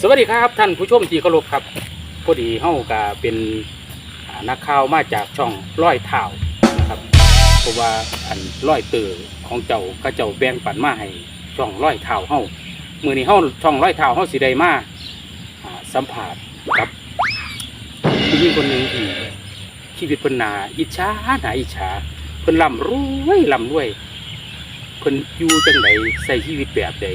สวัสดีครับท่านผู้ชมที่เคารพครับพอดีเฮาก็เป็นอ่านักข่าวมาจากช่องร้อยเท่านะครับเพราะว่าอันร้อยเตอของเจ้าก็เจ้าแบ่งปันมาให้ช่องร้อยเท่าเฮามือนี้เฮาช่องร้อยเท่าเฮาสิได้มาอ่าสัมภาษณ์กับผู้หญิงคนหนึ่งที่ชีวิตเพิ่นนาอิจฉาหนาอิจฉาเพิ่นร่ำรวยร่ำรวยเพิ่นอยู่จังไดใช้ชีวิตแบบใด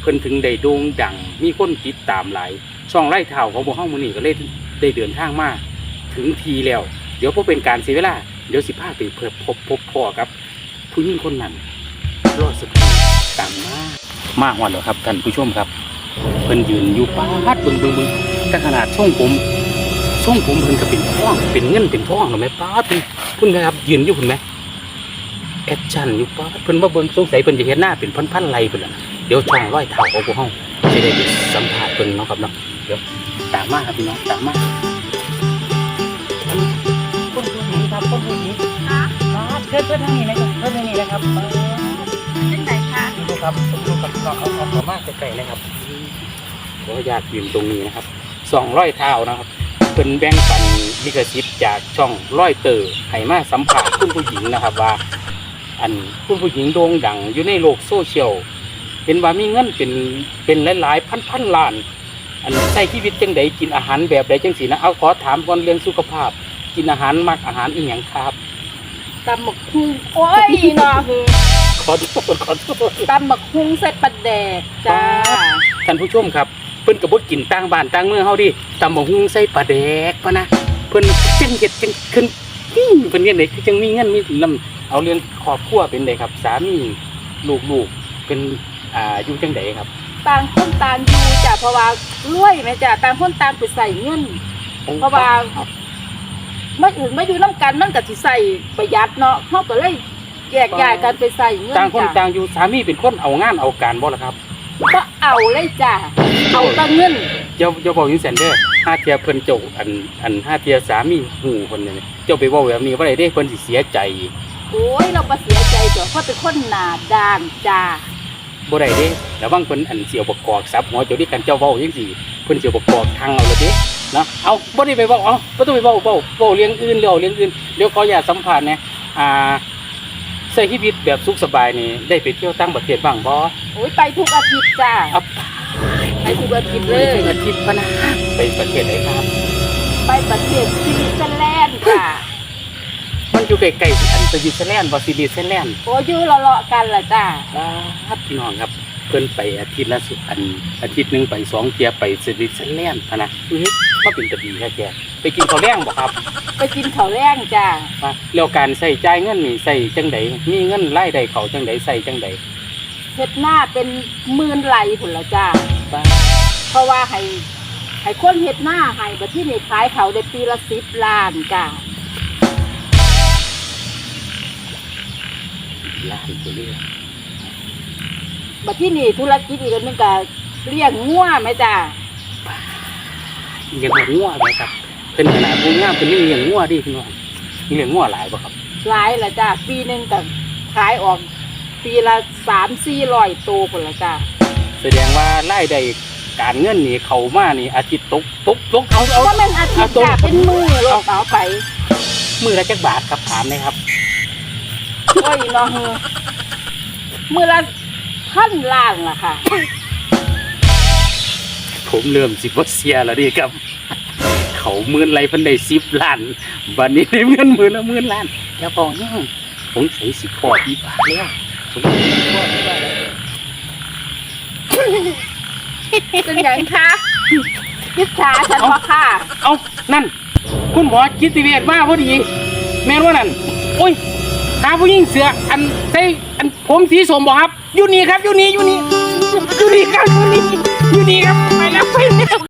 เพิ่นถึงได้โด่งดัง มีคนติดตามหลายช่องไล่เท่าของพวห้องมือนี่ก็เลยได้เดินทางมาถึงทีแล้ว เดี๋ยวพอเป็นการเสียเวลา เดี๋ยวสิพาไปเพื่อพบพบพ่อครับ ผู้หญิงคนนั้นรอดสักครู่ตามมามาหอดแล้วครับท่านผู้ชมครับเพิ่นยืนอยู่ป้าดบิ่งบิ่งบิ่งแต่ขนาดช่องผมช่องผมเพิ่นก็เป็นท่องเป็นเงินเป็นทองหรอไหมป้าดเพิ่นพุ่นนะครับยืนอยู่พุ่นไหม แอดชันอยู่ป้าดเพิ่นว่าเบิ่งสงสัยเพิ่นจะเห็นหน้าเป็นพันๆไรเพิ่นล่ะเดี๋ยวช่องร้อยเท่าของพวกห้องจะได้ไปสัมผัสเพิ่นเนาะครับเนาะเดี๋ยวตามมาครับพี่น้องตามมาคนผู้หญิงครับคนผู้หญิงครับเชิญเชิญทางนี้นะครับเชิญทางนี้นะครับเป็นไหนคะดูครับดูครับเอาเอาเอาเอามากไกลๆนะครับขออนุญาตยืนตรงนี้นะครับสองร้อยเท่านะครับเป็นแบ่งปันลิขสิทธิ์จากช่องร้อยเตอร์ให้มาสัมผัสคุณผู้หญิงนะครับว่า อันคุณผู้หญิงโด่งดังอยู่ในโลกโซเชียลเห็นว่ามีเงินเป็นเป็นหลายๆพันพันๆล้าน อันใช้ชีวิตจังใดกินอาหารแบบใดจังสีนะเอาขอถามก่อนเรื่องสุขภาพ กินอาหารมักอาหารอีหยังครับตำหมักฮุงโอ้ยนอคือขอโทษขอโทษตำหมักฮุงใส่ปลาแดกจ้าท่านผู้ชมครับ เพิ่นกับบดกินต่างบ้านต่างเมืองเฮาดิตำบักหุ่งใส่ปลาแดกปะนะเพิ่นจังเฮ็ดจังขึ้นอื้อเพิ่นเฮ็ดได้คือจังมีเงินมีนำ เอาเรื่องครอบครัวเป็นไดครับ สามีลูกๆเป็นอ่าอยู่จังไดครับ ต่างคนต่างอยู่จ้ะเพราะว่ารวยไหมจ้ะต่างคนต่างไปใส่เงิน เพราะว่าไม่อื่นไม่อยู่น้ำกันมันก็สิใส่ประหยัดเนาะเขาก็เลยแยกย้ายกันไปใส่เงินต่างคนจ้ะต่างอยู่สามีเป็นคนเอางานเอาการบ่ล่ะครับก็เอาเลยจ้ะเอาแตั้งเงินอย่าอย่าบอกอยู่แซนเด้อห้าเทียเพิ่นเจ้าอันอันห้าเทียสามีหูเพิ่นเนี่ยเจ้าไปเว้าแบบนี้บ่ได้เด้เพิ่นสิเสียใจ โอ้ยเราก็เสียใจจ้ะเพราะเป็นคนหน้าด้านจ้าบ่ได้เด้ระวังเพิ่นอันเสียวประกอบซับหัวเจ้าดิกันเจ้าเว้าจังซี่เพิ่นเสียวประกอบทางเอาเลยเด้เนาะเอาบ่ได้ไปเว้าเอาบ่ต้องไปเว้าเว้าเว้าเรื่องอื่นเรื่องเรื่องอื่นเดี๋ยวขออย่าตสัมภาษณ์แหน่อ่าใช้ชีวิตแบบสุขสบายนี่ได้ไปเที่ยวต่างประเทศบ้างบ่โอ้ยไปทุกอาทิตย์จ้าเอาไปทุกอาทิตย์เลเลยยอาทิตย์พะนะไปประเทศไหนครับ ไปประเทศสวิตเซอร์แลนด์จ้ามัน อยู่ใกล้ๆอันสวิตเซอร์แลนด์บ่สวิตเซอร์แลนด์โอ้ยอยู่เลาะๆกันล่ะจ้าครับพี่น้องครับเพิ่นไปอาทิตย์ละสิอันอาทิตย์หนึงไปสองเที่ยไปสวิตเซอร์แลนด์พะนะอื้อมาเป็นตะดีแท้แกไปกินข้าวแรงบ่ครับ ไปกินข้าวแรงจ้าว่าแล้วการใส่จ่ายเงินนี่ใส่จังใดมีเงินรายได้เขาจังใดใส่จังใดเฮ็ดหน้าเป็นหมื่นไหลผุนละจ้าบ้าเพราะว่าให้ให้คนเฮ็ดหน้าให้บัดที่นี่ขายเขาได้ปีละสิบล้านจ้า ล้านตัวนี้บัดที่นี่ธุรกิจอีกอันหนึงก็เลี้ยงงัวไหมจ้ายังบ่งัวเลยครับเพิ่นขนาดผู้งามเพิ่นยังเลี้ยงงัวดิพี่น้องเลี้ยงงัวหลายบ่ครับหลายละจ้าปีหนึงก็ขายออก ปีละสามสี่ร้อยตัวผุนละจ้าแสดงว่ารายได้การเงินนี่เข้ามานี่อาทิตย์ตกตกตกเอาเอาว่ามันอาทิตย์จ้าเป็นมือลงเอาไป มือละจักบาทครับถามหนะครับ โอ้ยน้องมือละพันล้านล่ะค่ะ ผมเริ่มสิบ่เสียแล้วดิครับ เขาหมื่นไรเพิ่นได้10ล้านบัดนี้ได้เงินหมื่นละหมื่นล้าน แล้วพอเนี่ยผมใส่สิพอดีบาทแล้วผมใส่สิพอดีบาทแล้วเป็นอย่างคะยิจฉาฉันว่าค่ะ เอานั่น คุณหมอจิตเวชมาพอดี แม่นว่านั่นโอ้ย หาผู้หญิงเสืออันใส่อันผมสีสมบอกครับอยู่นี่ครับอยู่นี่อยู่นี่อยู่นี่ครับอยู่นี่อยู่นี่ครับไปแล้วไปแล้ว